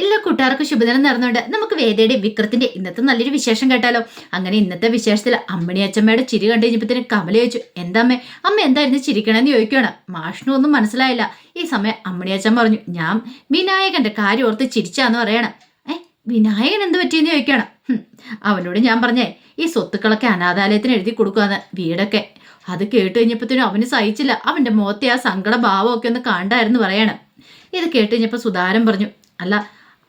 എല്ലാ കൂട്ടുകാർക്കും ശുഭദിനം നേർന്നുകൊണ്ട് നമുക്ക് വേദയുടെ വിക്രത്തിന്റെ ഇന്നത്തെ നല്ലൊരു വിശേഷം കേട്ടാലോ. അങ്ങനെ ഇന്നത്തെ വിശേഷത്തിൽ അമ്മണി അച്ഛമ്മയുടെ ചിരി കണ്ടു കഴിഞ്ഞപ്പോഴത്തേനും കമല ചോദിച്ചു എന്താമ്മേ അമ്മ എന്തായിരുന്നു ചിരിക്കണമെന്ന് ചോദിക്കുകയാണ് മാഷിനും ഒന്നും മനസ്സിലായില്ല. ഈ സമയം അമ്മണി അച്ഛൻ പറഞ്ഞു ഞാൻ വിനായകന്റെ കാര്യം ഓർത്ത് ചിരിച്ചാന്ന് പറയണം. ഏ വിനായകൻ എന്ത് പറ്റിയെന്ന് ചോദിക്കുകയാണ് അവനോട് ഞാൻ പറഞ്ഞേ ഈ സ്വത്തുക്കളൊക്കെ അനാഥാലയത്തിന് എഴുതി കൊടുക്കുകയെന്ന് വീടൊക്കെ. അത് കേട്ട് കഴിഞ്ഞപ്പോഴത്തേനും അവന് സഹിച്ചില്ല. അവന്റെ മുഖത്തെ ആ സങ്കട ഭാവമൊക്കെ ഒന്ന് കണ്ടായിരുന്നു പറയണം. ഇത് കേട്ട് കഴിഞ്ഞപ്പോൾ സുധാരം പറഞ്ഞു അല്ല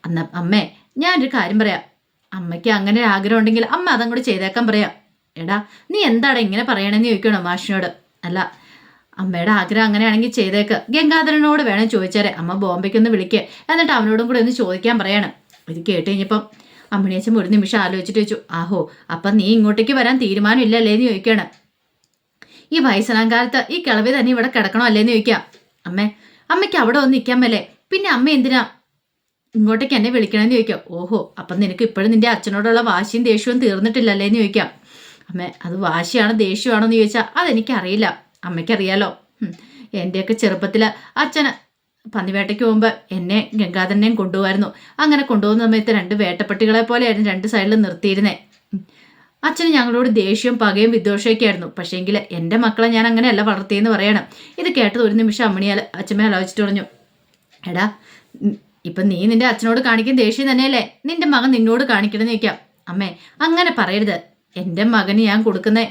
അന്ന അമ്മേ ഞാനൊരു കാര്യം പറയാം. അമ്മയ്ക്ക് അങ്ങനെ ആഗ്രഹം ഉണ്ടെങ്കിൽ അമ്മ അതങ്ങോട്ട് ചെയ്തേക്കാൻ പറയാം. എടാ നീ എന്താടാ ഇങ്ങനെ പറയണമെന്ന് ചോദിക്കണോ മാഷിനോട്? അല്ല അമ്മയുടെ ആഗ്രഹം അങ്ങനെയാണെങ്കിൽ ചെയ്തേക്ക്. ഗംഗാധരനോട് വേണം ചോദിച്ചാരെ. അമ്മ ബോംബെക്കൊന്ന് വിളിക്കുക എന്നിട്ട് അവനോടും കൂടെ ഒന്ന് ചോദിക്കാൻ പറയണം. ഇത് കേട്ട് കഴിഞ്ഞപ്പം അമ്മണിയച്ഛൻ ഒരു നിമിഷം ആലോചിച്ചിട്ട് വെച്ചു ആഹോ അപ്പം നീ ഇങ്ങോട്ടേക്ക് വരാൻ തീരുമാനമില്ലല്ലേ? എന്ന് ചോദിക്കുകയാണ്. ഈ വയസ്സനാം കാലത്ത് ഈ കിളവി തന്നെ ഇവിടെ കിടക്കണോ അല്ലേന്ന് ചോദിക്കാം അമ്മേ അമ്മയ്ക്ക് അവിടെ ഒന്ന് നിൽക്കാൻ മേലേ. പിന്നെ അമ്മ എന്തിനാ ഇങ്ങോട്ടേക്ക് എന്നെ വിളിക്കണമെന്ന് ചോദിക്കാം. ഓഹോ അപ്പം നിനക്ക് ഇപ്പോഴും നിന്റെ അച്ഛനോടുള്ള വാശിയും ദേഷ്യവും തീർന്നിട്ടില്ലല്ലേ എന്ന് ചോദിക്കാം. അമ്മേ അത് വാശിയാണോ ദേഷ്യമാണോ എന്ന് ചോദിച്ചാൽ അതെനിക്കറിയില്ല. അമ്മയ്ക്കറിയാലോ. എന്റെയൊക്കെ ചെറുപ്പത്തിൽ അച്ഛൻ പന്നിവേട്ടയ്ക്ക് പോകുമ്പോൾ എന്നെ ഗംഗാധരനെയും കൊണ്ടുപോകായിരുന്നു അങ്ങനെ കൊണ്ടുപോകുന്ന സമയത്ത് രണ്ട് വേട്ടപ്പെട്ടികളെ പോലെയായിരുന്നു രണ്ട് സൈഡിൽ നിർത്തിയിരുന്നേ. അച്ഛന് ഞങ്ങളോട് ദേഷ്യവും പകയും വിദ്വേഷമൊക്കെ ആയിരുന്നു. പക്ഷേങ്കിൽ എന്റെ മക്കളെ ഞാൻ അങ്ങനെയല്ല വളർത്തിയെന്ന് പറയണം. ഇത് കേട്ടത് ഒരു നിമിഷം അമ്മണിയാൽ അച്ഛമ്മ ആലോചിച്ചിട്ട് പറഞ്ഞു എടാ ഇപ്പൊ നീ നിന്റെ അച്ഛനോട് കാണിക്കുന്ന ദേഷ്യം തന്നെയല്ലേ? നിന്റെ മകൻ നിന്നോട് കാണിക്കണം ചോദിക്കാം അമ്മേ അങ്ങനെ പറയരുത്. എന്റെ മകന് ഞാൻ കൊടുക്കുന്നേ.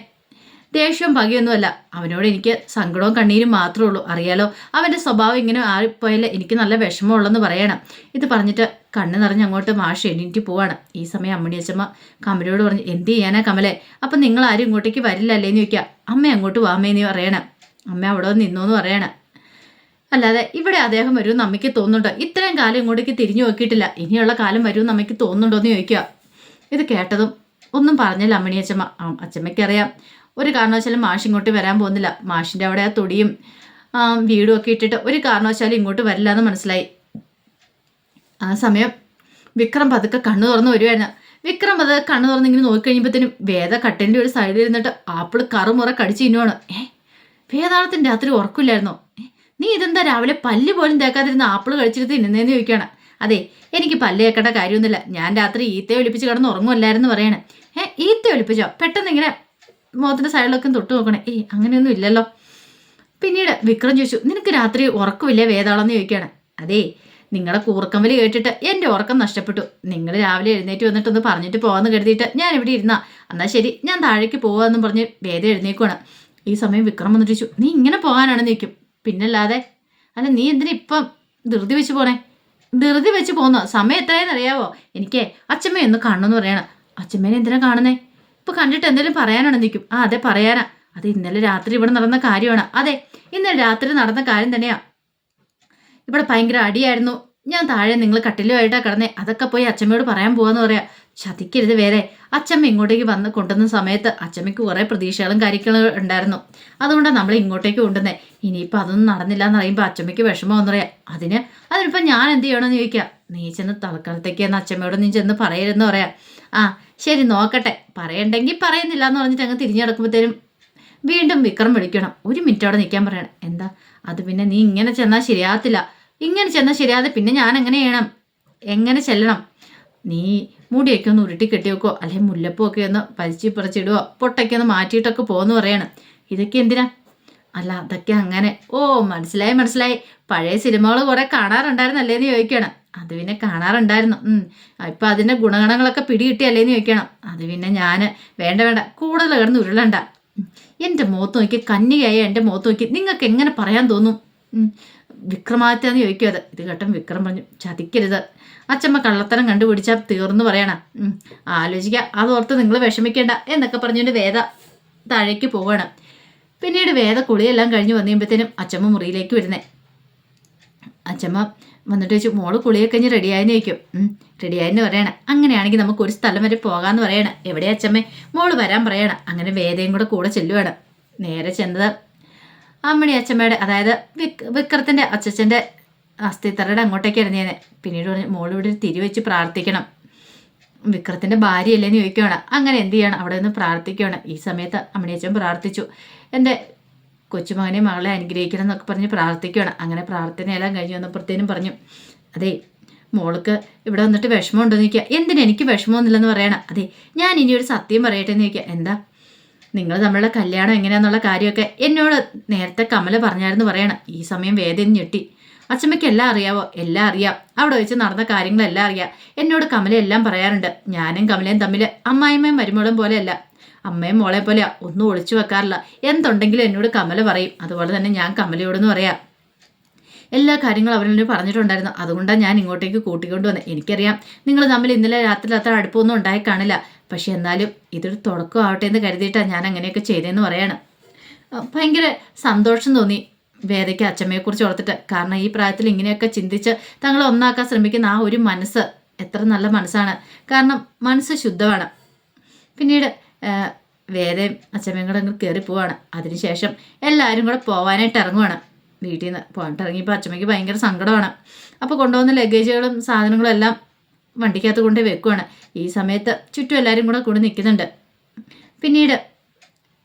ദേഷ്യവും പകയൊന്നുമല്ല. അവനോട് എനിക്ക് സങ്കടവും കണ്ണീരും മാത്രമേ ഉള്ളൂ. അറിയാലോ അവന്റെ സ്വഭാവം ഇങ്ങനെ ആയിപ്പോയാൽ എനിക്ക് നല്ല വിഷമമുള്ളെന്ന് പറയണം. ഇത് പറഞ്ഞിട്ട് കണ്ണ് നിറഞ്ഞ് അങ്ങോട്ട് മാഷ് എണീറ്റ് പോവാണ്. ഈ സമയം അമ്മണി അച്ഛമ്മ കമലയോട് പറഞ്ഞു എന്ത് ചെയ്യാനാ കമലെ? അപ്പം നിങ്ങൾ ആരും ഇങ്ങോട്ടേക്ക് വരില്ല അല്ലേന്ന് ചോദിക്കുക അമ്മ അങ്ങോട്ട് വാമേന്ന് പറയണം. അമ്മ അവിടെ നിന്നോന്ന് പറയണം. അല്ലാതെ ഇവിടെ അദ്ദേഹം വരും നമ്മയ്ക്ക് തോന്നുന്നുണ്ടോ? ഇത്രയും കാലം ഇങ്ങോട്ടേക്ക് തിരിഞ്ഞു നോക്കിയിട്ടില്ല. ഇനിയുള്ള കാലം വരും നമ്മയ്ക്ക് തോന്നുന്നുണ്ടോ എന്ന് ചോദിക്കുക. ഇത് കേട്ടതും ഒന്നും പറഞ്ഞില്ല അമ്മണി അച്ഛമ്മ. ആ, അച്ഛമ്മയ്ക്കറിയാം. ഒരു കാരണവശാലും മാഷ് ഇങ്ങോട്ട് വരാൻ പോകുന്നില്ല. മാഷിന്റെ അവിടെ ആ തൊടിയും വീടും ഒക്കെ ഇട്ടിട്ട് ഒരു കാരണവശാലും ഇങ്ങോട്ട് വരില്ല എന്ന് മനസ്സിലായി. ആ സമയം വിക്രം പതുക്കെ കണ്ണു തുറന്ന് വരുവായിരുന്നു. വിക്രം അത് കണ്ണു തുറന്നിങ്ങനെ നോക്കിക്കഴിയുമ്പോഴത്തേനും വേദ കട്ടന്റെ ഒരു സൈഡിൽ ഇരുന്നിട്ട് ആപ്പിൾ കറുമുറ കടിച്ച് തിന്നുവാണ്. ഏ വേദാളത്തിന് രാത്രി ഉറക്കില്ലായിരുന്നോ ഏ നീ ഇതെന്താ രാവിലെ പല്ല് പോലും തേക്കാതിരുന്ന ആപ്പിൾ കഴിച്ചിട്ട് തിന്നുന്നതെന്ന് ചോദിക്കുകയാണ്. അതെ എനിക്ക് പല്ല് തേക്കേണ്ട കാര്യമൊന്നുമില്ല. ഞാൻ രാത്രി ഈത്ത ഒലിപ്പിച്ച് കിടന്ന് ഉറങ്ങുമല്ലായിരുന്നു പറയണേ. ഏ ഈത്ത ഒലിപ്പിച്ചോ? പെട്ടെന്ന് ഇങ്ങനെ മുഖത്തിന്റെ സൈഡിലൊക്കെ തൊട്ട് നോക്കണേ. ഏയ് അങ്ങനെയൊന്നും ഇല്ലല്ലോ. പിന്നീട് വിക്രം ചോദിച്ചു നിനക്ക് രാത്രി ഉറക്കമില്ലേ വേതാളം എന്ന് ചോദിക്കുകയാണ്. അതെ നിങ്ങളെ കൂർക്കമ്പലി കേട്ടിട്ട് എന്റെ ഉറക്കം നഷ്ടപ്പെട്ടു. നിങ്ങൾ രാവിലെ എഴുന്നേറ്റ് വന്നിട്ടൊന്ന് പറഞ്ഞിട്ട് പോകാമെന്ന് കരുതിയിട്ട് ഞാൻ ഇവിടെ ഇരുന്നാ. എന്നാൽ ശരി ഞാൻ താഴേക്ക് പോകാമെന്നും പറഞ്ഞ് വേദ എഴുന്നേക്കുവാണ്. ഈ സമയം വിക്രം വന്നിട്ട് ചോദിച്ചു നീ ഇങ്ങനെ പോകാനാണെന്ന് ചോദിക്കും. പിന്നല്ലാതെ അല്ല നീ എന്തിനാ ഇപ്പം ധൃതി വെച്ച് പോണേ? ധൃതി വെച്ച് പോന്നോ? സമയം എത്രയെന്ന് അറിയാവോ എനിക്ക് അച്ഛമ്മ ഒന്ന് കാണണമെന്ന് പറയണം. അച്ഛമ്മേനെ എന്തിനാ കാണുന്നേ? ഇപ്പൊ കണ്ടിട്ട് എന്തെങ്കിലും പറയാനാണ് നിൽക്കും ആ അതെ പറയാനാ. അത് ഇന്നലെ രാത്രി ഇവിടെ നടന്ന കാര്യമാണ്. അതെ ഇന്നലെ രാത്രി നടന്ന കാര്യം തന്നെയാ. ഇവിടെ ഭയങ്കര അടിയായിരുന്നു. ഞാൻ താഴെ നിങ്ങൾ കട്ടിലുമായിട്ടാണ് കിടന്നേ. അതൊക്കെ പോയി അച്ഛമ്മയോട് പറയാൻ പോവാന്ന് പറയാ. ചതിക്കരുത് വേറെ. അച്ചമ്മ ഇങ്ങോട്ടേക്ക് വന്ന് കൊണ്ടുവന്ന സമയത്ത് അച്ചമ്മയ്ക്ക് കുറേ പ്രതീക്ഷകളും കാര്യങ്ങളും ഉണ്ടായിരുന്നു. അതുകൊണ്ടാണ് നമ്മൾ ഇങ്ങോട്ടേക്ക് കൊണ്ടുവന്നേ. ഇനിയിപ്പോൾ അതൊന്നും നടന്നില്ല എന്ന് പറയുമ്പോൾ വിഷമം വിഷമമെന്ന് പറയാം. അതിന് അതിനിപ്പോൾ ഞാൻ എന്ത് ചെയ്യണമെന്ന് ചോദിക്കാം. നീ ചെന്ന് തൽക്കാലത്തേക്ക് എന്ന് അച്ചമ്മയോട് നീ ചെന്ന് പറയരുതെന്ന് പറയാം. ആ ശരി നോക്കട്ടെ. പറയണ്ടെങ്കിൽ പറയുന്നില്ല എന്ന് പറഞ്ഞിട്ട് അങ്ങ് തിരിഞ്ഞു കിടക്കുമ്പോഴത്തേനും വീണ്ടും വിക്രം വിളിക്കണം. ഒരു മിനിറ്റ് അവിടെ നിൽക്കാൻ പറയണം. എന്താ? അത് പിന്നെ നീ ഇങ്ങനെ ചെന്നാൽ ശരിയാകത്തില്ല. ഇങ്ങനെ ചെന്നാൽ ശരിയാതെ പിന്നെ ഞാൻ എങ്ങനെ ചെയ്യണം? എങ്ങനെ ചെല്ലണം? നീ മുടിയൊക്കെ ഒന്ന് ഉരുട്ടി കെട്ടി വെക്കോ അല്ലെങ്കിൽ മുല്ലപ്പൂ ഒക്കെ ഒന്ന് പരിച്ചി പറിച്ചിടുവോ പൊട്ടൊക്കെ ഒന്ന് മാറ്റിയിട്ടൊക്കെ പോകുന്നു പറയണം. ഇതൊക്കെ എന്തിനാ? അല്ല അതൊക്കെ അങ്ങനെ ഓ മനസ്സിലായി മനസ്സിലായി. പഴയ സിനിമകൾ കുറെ കാണാറുണ്ടായിരുന്നല്ലേ എന്ന് ചോദിക്കണം. അത് പിന്നെ കാണാറുണ്ടായിരുന്നു. ഇപ്പം അതിന്റെ ഗുണഗണങ്ങളൊക്കെ പിടികിട്ടിയല്ലേന്ന് ചോദിക്കണം. അത് പിന്നെ ഞാൻ വേണ്ട വേണ്ട കൂടുതൽ കിടന്ന് ഉരുളണ്ട. എന്റെ മുഖത്ത് നോക്കി കന്യകയായ എന്റെ മുഖത്ത് നോക്കി നിങ്ങൾക്ക് എങ്ങനെ പറയാൻ തോന്നും. വിക്രമാദിത്യാന്ന് ചോദിക്കും അത്. ഇത് കേട്ടം വിക്രം പറഞ്ഞു ചതിക്കരുത്. അച്ചമ്മ കള്ളത്തരം കണ്ടുപിടിച്ചാൽ തീർന്നു പറയണം. ആലോചിക്കുക ആലോചിക്കാം. അതോർത്ത് നിങ്ങൾ വിഷമിക്കേണ്ട എന്നൊക്കെ പറഞ്ഞുകൊണ്ട് വേദ താഴേക്ക് പോവാണ്. പിന്നീട് വേദ കുളിയെല്ലാം കഴിഞ്ഞ് വന്നു കഴിയുമ്പോഴത്തേനും അച്ചമ്മ മുറിയിലേക്ക് വരുന്നേ. അച്ചമ്മ വന്നിട്ട് ചോദിച്ചു മോൾ കുളിയൊക്കെ കഴിഞ്ഞ് റെഡിയായെന്ന് ചോദിക്കും. റെഡിയായെന്ന് പറയണം. അങ്ങനെയാണെങ്കിൽ നമുക്ക് ഒരു സ്ഥലം വരെ പോകാമെന്ന് പറയണം. എവിടെയാ അച്ഛമ്മേ? മോൾ വരാൻ പറയണം. അങ്ങനെ വേദയും കൂടെ കൂടെ ചെല്ലുവാണ്. നേരെ ചെന്നത് അമ്മണി അച്ഛമ്മയുടെ അതായത് വിക് വിക്രത്തിന്റെ അച്ഛച്ചന്റെ അസ്ഥിത്തറയുടെ അങ്ങോട്ടേക്ക് ഇറങ്ങിയത് പിന്നീട് പറഞ്ഞു മോളിവിടെ തിരിവെച്ച് പ്രാർത്ഥിക്കണം. വിക്രത്തിന്റെ ഭാര്യയല്ലേന്ന് ചോദിക്കുകയാണ്. അങ്ങനെ എന്ത് ചെയ്യണം? അവിടെ നിന്ന് പ്രാർത്ഥിക്കുകയാണ്. ഈ സമയത്ത് അമ്മണിയച്ചൻ പ്രാർത്ഥിച്ചു. എന്റെ കൊച്ചുമകനെ മകളെ അനുഗ്രഹിക്കണം എന്നൊക്കെ പറഞ്ഞ് പ്രാർത്ഥിക്കുകയാണ്. അങ്ങനെ പ്രാർത്ഥനയെല്ലാം കഴിഞ്ഞ് വന്നപ്പോഴത്തേനും പറഞ്ഞു അതെ മോൾക്ക് ഇവിടെ വന്നിട്ട് വിഷമമുണ്ടോ എന്ന് ചോദിക്കുക. എന്തിനാ എനിക്ക് വിഷമമൊന്നുമില്ലെന്ന് പറയണം. അതെ ഞാൻ ഇനി ഒരു സത്യം പറയട്ടെ എന്ന് ചോദിക്കുക. എന്താ? നിങ്ങൾ തമ്മിലുള്ള കല്യാണം എങ്ങനെയാന്നുള്ള കാര്യമൊക്കെ എന്നോട് നേരത്തെ കമല പറഞ്ഞായിരുന്നു പറയണം. ഈ സമയം വേദന ഞെട്ടി. അച്ഛമ്മയ്ക്ക് എല്ലാം അറിയാവോ? എല്ലാം അറിയാം. അവിടെ വെച്ച് നടന്ന കാര്യങ്ങളെല്ലാം അറിയാം. എന്നോട് കമല എല്ലാം പറയാറുണ്ട്. ഞാനും കമലയും തമ്മിൽ അമ്മായിമ്മയും മരുമോളും പോലെയല്ല. അമ്മയും മോളെ പോലെയാ. ഒന്നും ഒളിച്ചു വെക്കാറില്ല. എന്തുണ്ടെങ്കിലും എന്നോട് കമല പറയും. അതുപോലെ തന്നെ ഞാൻ കമലയോടെന്ന് പറയാം. എല്ലാ കാര്യങ്ങളും അവരെന്നോട് പറഞ്ഞിട്ടുണ്ടായിരുന്നു. അതുകൊണ്ടാണ് ഞാൻ ഇങ്ങോട്ടേക്ക് കൂട്ടിക്കൊണ്ടുവന്നത് എനിക്കറിയാം. നിങ്ങൾ തമ്മിൽ ഇന്നലെ രാത്രി അത്ര അടുപ്പമൊന്നും ഉണ്ടായി കാണില്ല. പക്ഷെ എന്നാലും ഇതൊരു തുടക്കമാവട്ടെ എന്ന് കരുതിയിട്ടാണ് ഞാൻ അങ്ങനെയൊക്കെ ചെയ്തതെന്ന് പറയാണ്. ഭയങ്കര സന്തോഷം തോന്നി വേദയ്ക്ക് അച്ഛമ്മയെക്കുറിച്ച് ഓർത്തിട്ട്. കാരണം ഈ പ്രായത്തിൽ ഇങ്ങനെയൊക്കെ ചിന്തിച്ച് തങ്ങളെ ഒന്നാക്കാൻ ശ്രമിക്കുന്ന ആ ഒരു മനസ്സ് എത്ര നല്ല മനസ്സാണ്. കാരണം മനസ്സ് ശുദ്ധമാണ്. പിന്നീട് വേദയും അച്ഛമ്മയും കൂടെ അങ്ങ് കയറി പോവാണ്. അതിനുശേഷം എല്ലാവരും കൂടെ പോവാനായിട്ട് ഇറങ്ങുവാണ്. വീട്ടിൽ നിന്ന് പോകാനായിട്ട് ഇറങ്ങിയപ്പോൾ അച്ഛമ്മയ്ക്ക് ഭയങ്കര സങ്കടമാണ്. അപ്പോൾ കൊണ്ടുവന്ന ലഗേജുകളും സാധനങ്ങളും എല്ലാം വണ്ടിക്കകത്ത് കൊണ്ട് വെക്കുവാണ്. ഈ സമയത്ത് ചുറ്റും എല്ലാവരും കൂടെ കൂടെ നിൽക്കുന്നുണ്ട്. പിന്നീട്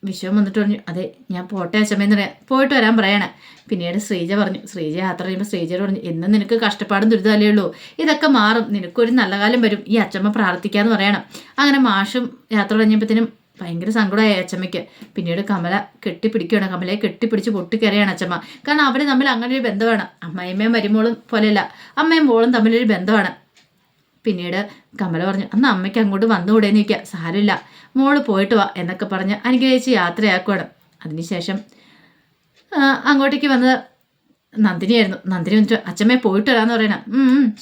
വിശ്വം വന്നിട്ട് പറഞ്ഞു അതെ ഞാൻ പോട്ടെ അച്ഛമ്മയെന്ന് പറയാം പോയിട്ട് വരാൻ പറയണേ. പിന്നീട് ശ്രീജ പറഞ്ഞു ശ്രീജ യാത്ര ചെയ്യുമ്പോൾ ശ്രീജയോട് പറഞ്ഞു എന്നും നിനക്ക് കഷ്ടപ്പാടും ദുരിതമല്ലേ ഉള്ളൂ. ഇതൊക്കെ മാറും. നിനക്കൊരു നല്ല കാലം വരും. ഈ അച്ഛമ്മ പ്രാർത്ഥിക്കാന്ന് പറയണം. അങ്ങനെ മാഷും യാത്ര കഴിഞ്ഞപ്പോഴത്തേനും ഭയങ്കര സങ്കടമായി അച്ചമ്മയ്ക്ക് പിന്നീട് കമല കെട്ടിപ്പിടിക്കുകയാണ് കമലയെ കെട്ടിപ്പിടിച്ച് പൊട്ടിക്കരയാണ് അച്ചമ്മ കാരണം അവർ തമ്മിൽ അങ്ങനെ ഒരു ബന്ധമാണ്. അമ്മയമ്മയും മരുമോളും പോലെയല്ല. അമ്മയും മോളും തമ്മിലൊരു ബന്ധമാണ്. പിന്നീട് കമല പറഞ്ഞു അന്ന് അമ്മയ്ക്ക് അങ്ങോട്ട് വന്നുകൂടെന്ന് ചോദിക്കുക സാരമില്ല. മോൾ പോയിട്ട് വാ എന്നൊക്കെ പറഞ്ഞ് അനുഗ്രഹിച്ച് യാത്രയാക്കുവാണ്. അതിനുശേഷം അങ്ങോട്ടേക്ക് വന്നത് നന്ദിനിയായിരുന്നു. നന്ദിനി വന്നിട്ട് അച്ഛമ്മയെ പോയിട്ട് വരാമെന്ന് പറയണം.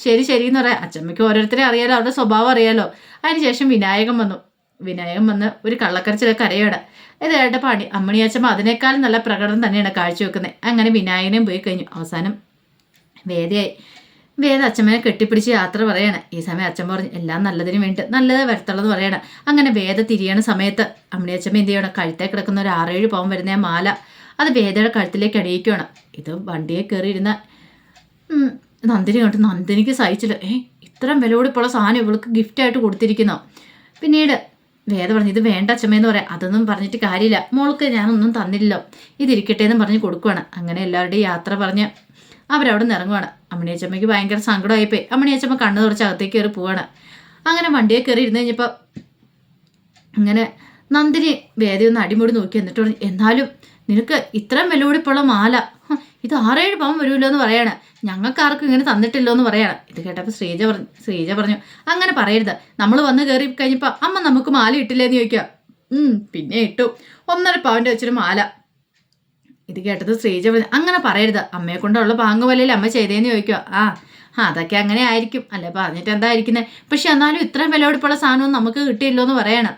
ശരി ശരി എന്ന് പറയാം. അച്ഛമ്മയ്ക്ക് ഓരോരുത്തരെ അറിയാലോ അവരുടെ സ്വഭാവം അറിയാലോ. അതിനുശേഷം വിനായകൻ വന്നു. വിനായകൻ വന്ന് ഒരു കള്ളക്കരച്ചിലൊക്കെ കരയാണ് ഇത് അമ്മണിയാച്ചമ്മ അമ്മണിയച്ചമ്മ അതിനേക്കാളും നല്ല പ്രകടനം തന്നെയാണ് കാഴ്ചവെക്കുന്നത്. അങ്ങനെ വിനായകനെയും പോയി കഴിഞ്ഞു. അവസാനം വേദയായി. വേദ അച്ഛമ്മനെ കെട്ടിപ്പിടിച്ച് യാത്ര പറയണം. ഈ സമയം അച്ഛൻ പറഞ്ഞു എല്ലാം നല്ലതിന് വേണ്ടി നല്ലത് വരത്തുള്ളത് പറയണം. അങ്ങനെ വേദ തിരിയണ സമയത്ത് അമ്മണിയച്ചമ്മ എന്ത് ചെയ്യണം? കഴുത്തേ കിടക്കുന്ന ഒരു ആറേഴ് പാവം വരുന്ന മാല അത് വേദയുടെ കഴുത്തിലേക്ക് അണിയിക്കുകയാണ് ഇത് വണ്ടിയെ കയറിയിരുന്ന നന്ദിനി കണ്ടു. നന്ദിനിക്ക് സഹിച്ചില്ല. ഏ ഇത്രയും വില കൂടിപ്പുള്ള സാധനം ഇവൾക്ക് ഗിഫ്റ്റായിട്ട് കൊടുത്തിരിക്കുന്നു? പിന്നീട് വേദ പറഞ്ഞു ഇത് വേണ്ട അച്ഛമ്മയെന്ന് പറയാം. അതൊന്നും പറഞ്ഞിട്ട് കാര്യമില്ല. മോൾക്ക് ഞാനൊന്നും തന്നില്ലല്ലോ. ഇതിരിക്കട്ടെ എന്ന് പറഞ്ഞ് കൊടുക്കുവാണ്. അങ്ങനെ എല്ലാവരുടെയും യാത്ര പറഞ്ഞ് അവരവിടെ നിന്ന് ഇറങ്ങുവാണ്. അമ്മണിയച്ചമ്മയ്ക്ക് ഭയങ്കര സങ്കടമായിപ്പോയി. അമ്മണിയച്ചമ്മ കണ്ണു തുറച്ച് അകത്തേക്ക് കയറി പോവാണ്. അങ്ങനെ വണ്ടിയെ കയറി ഇരുന്ന് കഴിഞ്ഞപ്പോൾ ഇങ്ങനെ നന്ദിനി വേദി ഒന്ന് അടിമുടി നോക്കി എന്നിട്ട് പറഞ്ഞു എന്നാലും നിനക്ക് ഇത്രയും വിലപിടിപ്പുള്ള മാല ഇത് ആറേഴ് പവൻ വരുമല്ലോ എന്ന് പറയാണ്. ഞങ്ങൾക്ക് ആർക്കും ഇങ്ങനെ തന്നിട്ടില്ലോ എന്ന് പറയാണ്. ഇത് കേട്ടപ്പോൾ ശ്രീജ പറഞ്ഞു ശ്രീജ പറഞ്ഞു അങ്ങനെ പറയരുത്. നമ്മൾ വന്ന് കയറി കഴിഞ്ഞപ്പോൾ അമ്മ നമുക്ക് മാല ഇട്ടില്ലേന്ന് ചോദിക്കുക പിന്നെ ഇട്ടു. ഒന്നര പവന്റെ വെച്ചൊരു മാല. ഇത് കേട്ടത് ശ്രീജ അങ്ങനെ പറയരുത്. അമ്മയെ കൊണ്ടുള്ള പാങ്ങ് പോലെയല്ലേ അമ്മ ചെയ്തേന്ന് ചോദിക്കുക ആ അതൊക്കെ അങ്ങനെ ആയിരിക്കും. അല്ലേ പറഞ്ഞിട്ട് എന്തായിരിക്കുന്നത് പക്ഷെ എന്നാലും ഇത്രയും വിലപിടിപ്പുള്ള സാധനവും നമുക്ക് കിട്ടിയില്ലോ എന്ന് പറയണം.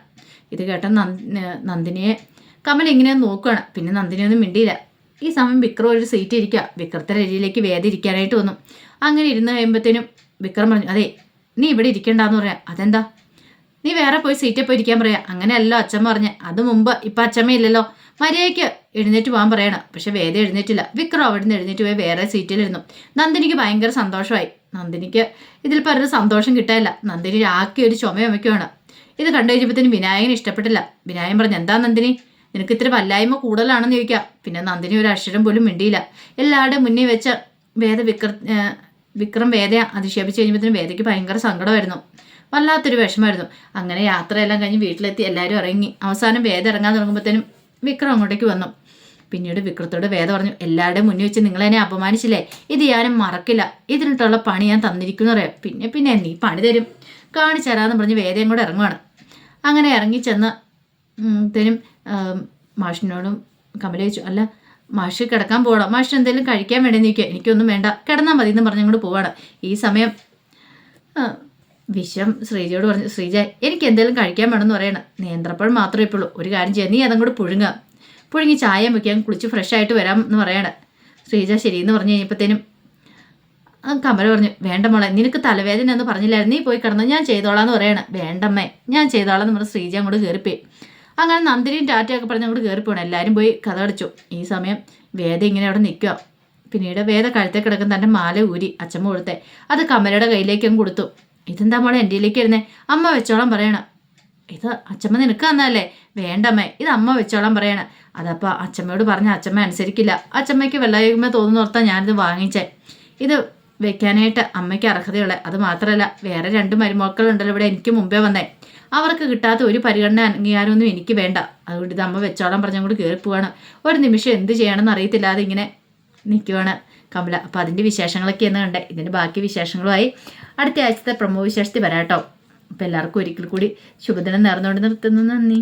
ഇത് കേട്ട നന്ദ നന്ദിനിയെ കമൽ ഇങ്ങനെ നോക്കുകയാണ് പിന്നെ നന്ദിനിയൊന്നും മിണ്ടിയില്ല. ഈ സമയം വിക്രം ഒരു സീറ്റ് ഇരിക്കുക വിക്രത്തിന്റെ അരിയിലേക്ക് വേദ ഇരിക്കാനായിട്ട് വന്നു. അങ്ങനെ ഇരുന്ന് കഴിയുമ്പോഴത്തേനും വിക്രം പറഞ്ഞു അതെ നീ ഇവിടെ ഇരിക്കണ്ടെന്ന് പറയാം. അതെന്താ? നീ വേറെ പോയി സീറ്റിൽ പോയി ഇരിക്കാൻ പറയാം. അങ്ങനെയല്ലോ അച്ഛൻ പറഞ്ഞ്. അത് മുമ്പ് ഇപ്പം അച്ഛമ്മയില്ലല്ലോ. മര്യാദയ്ക്ക് എഴുന്നേറ്റ് പോകാൻ പറയണം. പക്ഷെ വേദ എഴുന്നേറ്റില്ല. വിക്രം അവിടെ നിന്ന് എഴുന്നേറ്റ് പോയി വേറെ സീറ്റിലിരുന്നു. നന്ദിനിക്ക് ഭയങ്കര സന്തോഷമായി. നന്ദിനിക്ക് ഇതിൽ പറഞ്ഞ സന്തോഷം കിട്ടാനില്ല. നന്ദിനി ആക്കി ഒരു ചുമ ചുമയ്ക്കുവാണ് ഇത് കണ്ടു കഴിഞ്ഞപ്പോഴത്തേനും വിനായകന് ഇഷ്ടപ്പെട്ടില്ല. വിനായകൻ പറഞ്ഞു എന്താ നന്ദിനി? നിനക്ക് ഇത്ര വല്ലായ്മ കൂടുതലാണെന്ന് ചോദിക്കാം. പിന്നെ നന്ദിനി ഒരു അക്ഷരം പോലും മിണ്ടിയില്ല. എല്ലാവരുടെയും മുന്നിൽ വെച്ച വേദ വിക്ര വിക്രം വേദയെ അധിക്ഷേപിച്ച് കഴിഞ്ഞപ്പോഴത്തേനും വേദയ്ക്ക് ഭയങ്കര സങ്കടമായിരുന്നു. വല്ലാത്തൊരു വിഷമമായിരുന്നു. അങ്ങനെ യാത്രയെല്ലാം കഴിഞ്ഞ് വീട്ടിലെത്തി എല്ലാവരും ഇറങ്ങി. അവസാനം വേദ ഇറങ്ങാൻ തുടങ്ങുമ്പോഴത്തേനും വിക്രം അങ്ങോട്ടേക്ക് വന്നു. പിന്നീട് വിക്രത്തോട് വേദ പറഞ്ഞു എല്ലാവരുടെയും മുന്നിൽ വെച്ച് നിങ്ങൾ എന്നെ അപമാനിച്ചില്ലേ? ഇത് ഞാനും മറക്കില്ല. ഇതിനിട്ടുള്ള പണി ഞാൻ തന്നിരിക്കുന്നു പറയാം. പിന്നെ പിന്നെ നീ പണി തരും. കാണിച്ചു തരാമെന്ന് പറഞ്ഞ് വേദയും കൂടെ ഇറങ്ങുവാണ്. അങ്ങനെ ഇറങ്ങി ചെന്ന് തരും മാഷിനോടും കമല ചോദിച്ചു അല്ല മാഷ് കിടക്കാൻ പോകണം മാഷ് എന്തെങ്കിലും കഴിക്കാൻ വേണ്ടി നിൽക്കുക എനിക്കൊന്നും വേണ്ട. കിടന്നാൽ മതി എന്ന് അങ്ങോട്ട് പോവാണ്. ഈ സമയം വിശ്വം ശ്രീജയോട് പറഞ്ഞു ശ്രീജ എനിക്ക് എന്തെങ്കിലും കഴിക്കാൻ വേണമെന്ന് പറയണം. നേന്ത്രപ്പഴം മാത്രമേ ഇപ്പോഴും ഒരു കാര്യം ചെയ്യാം നീ അതങ്ങോട്ട് കൂടെ പുഴുങ്ങുക പുഴുങ്ങി ചായ വയ്ക്കാൻ കുളിച്ച് ഫ്രഷ് ആയിട്ട് വരാം എന്ന് പറയണം. ശ്രീജ ശരിയെന്ന് പറഞ്ഞു കഴിഞ്ഞപ്പോഴത്തേനും കമല പറഞ്ഞു വേണ്ട മോളെ നിനക്ക് തലവേദന എന്ന് പറഞ്ഞില്ലായിരുന്നു. നീ പോയി കിടന്നു ഞാൻ ചെയ്തോളാം എന്ന് പറയണം. വേണ്ടമ്മേ ഞാൻ ചെയ്തോളാം എന്ന് പറഞ്ഞ് ശ്രീജ അങ്ങോട്ട് കയറിപ്പോയി അങ്ങനെ നന്ദിനിയും ടാറ്റയൊക്കെ പറഞ്ഞ് അങ്ങോട്ട് കയറിപ്പോണം എല്ലാവരും പോയി കഥ അടച്ചു ഈ സമയം വേദ ഇങ്ങനെ അവിടെ നിൽക്കുക പിന്നീട് വേദ കഴുത്തേ കിടക്കുന്ന തന്റെ മാല ഊരി അച്ഛമ്മ കൊടുത്തേ അത് കമലയുടെ കയ്യിലേക്കും കൊടുത്തു. ഇതെന്താ മോളെ എന്റെ ഇതിലേക്ക് വരുന്നേ? അമ്മ വെച്ചോളം പറയണം. ഇത് അച്ചമ്മ നിനക്ക് തന്നല്ലേ വേണ്ടമ്മേ ഇത് അമ്മ വെച്ചോളം പറയണം. അതപ്പോൾ അച്ചമ്മയോട് പറഞ്ഞ അച്ചമ്മ അനുസരിക്കില്ല. അച്ഛമ്മയ്ക്ക് വെള്ളയുമ തോന്നുന്നു ഓർത്താൽ ഞാനിത് വാങ്ങിച്ചേ. ഇത് വെക്കാനായിട്ട് അമ്മയ്ക്ക് അർഹതയുള്ള. അത് മാത്രമല്ല വേറെ രണ്ട് മരുമക്കളുണ്ടല്ലോ ഇവിടെ എനിക്ക് മുമ്പേ വന്നേ. അവർക്ക് കിട്ടാത്ത ഒരു പരിഗണന അംഗീകാരമൊന്നും എനിക്ക് വേണ്ട. അതുകൊണ്ട് ഇത് അമ്മ വെച്ചോളാൻ പറഞ്ഞുകൊണ്ട് കയറിപ്പോവാണ് ഒരു നിമിഷം എന്ത് ചെയ്യണമെന്ന് അറിയത്തില്ലാതെ ഇങ്ങനെ നിൽക്കുവാണ് കമല. അപ്പോൾ അതിന്റെ വിശേഷങ്ങളൊക്കെ എന്ന് കണ്ടേ. ഇതിന്റെ ബാക്കി വിശേഷങ്ങളുമായി അടുത്ത ആഴ്ചത്തെ പ്രമോ വിശേഷത്തിൽ വരാട്ടോ അപ്പോൾ എല്ലാവർക്കും ഒരിക്കൽ കൂടി ശുഭദിനം നേർന്നുകൊണ്ട് നിർത്തുന്നു. നന്ദി.